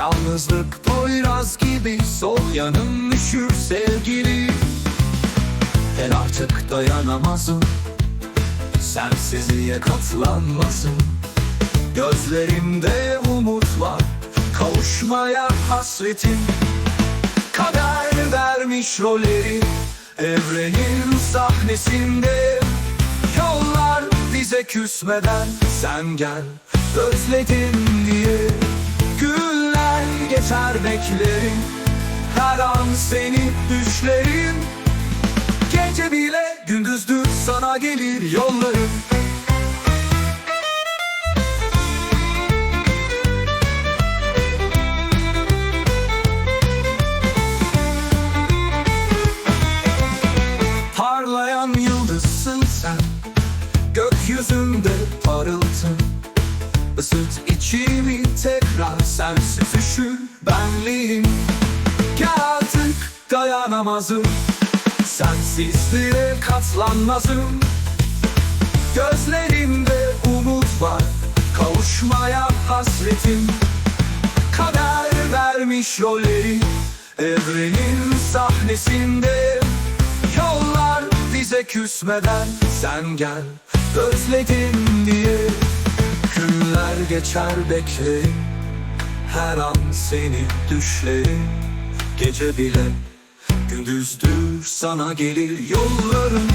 Yalnızlık Poyraz gibi sol yanım üşür sevgili. El artık dayanamazım Sensizliğe katlanmasın. Gözlerimde umut var Kavuşmaya hasretim. Kader vermiş rolleri Evrenin sahnesinde. Yollar bize küsmeden Sen gel özledim diye Geçer beklerim. Her an seni düşlerim. Gece bile gündüzdür sana gelir yollarım. Parlayan yıldızsın sen. Gökyüzünde parıltın. Isıt içimi tekrar sensiz üşür benliğim Gel artık dayanamazım. Sensizliğe katlanmazım. Gözlerimde umut var Kavuşmaya hasretim. Kader vermiş rolleri Evrenin sahnesinde. Yollar bize küsmeden Sen gel özledim diye Günler geçer beklerim Her an seni düşlerim. Gece bile gündüzdür sana gelir yollarım.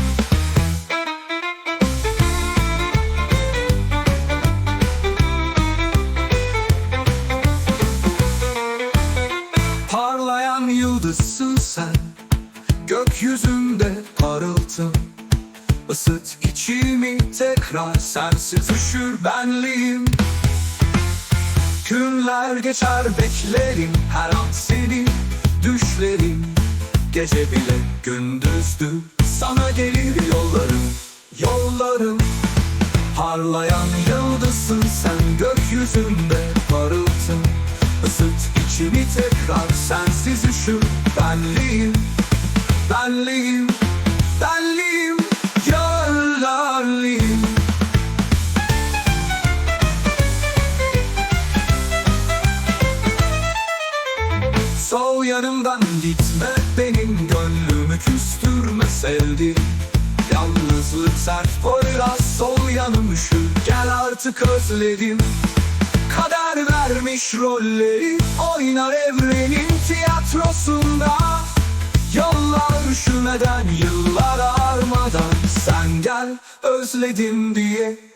Parlayan yıldızsın sen Gökyüzünde parıltın. Isıt içimi tekrar sensiz üşür benliğim Günler geçer beklerim her an seni düşlerim. Gece bile gündüzdü sana gelir yollarım Yollarım. Parlayan yıldızsın sen gökyüzünde parıltın. Isıt içimi tekrar sensiz üşür benliğim Benliğim, Sol yanımdan gitme benim gönlümü küstürme sevdim Yalnızlık sert poyraz sol yanım üşür Gel artık özledim. Kader vermiş rolleri Oynar evrenin tiyatrosunda. Yollar üşümeden yıllar armadan Sen gel özledim diye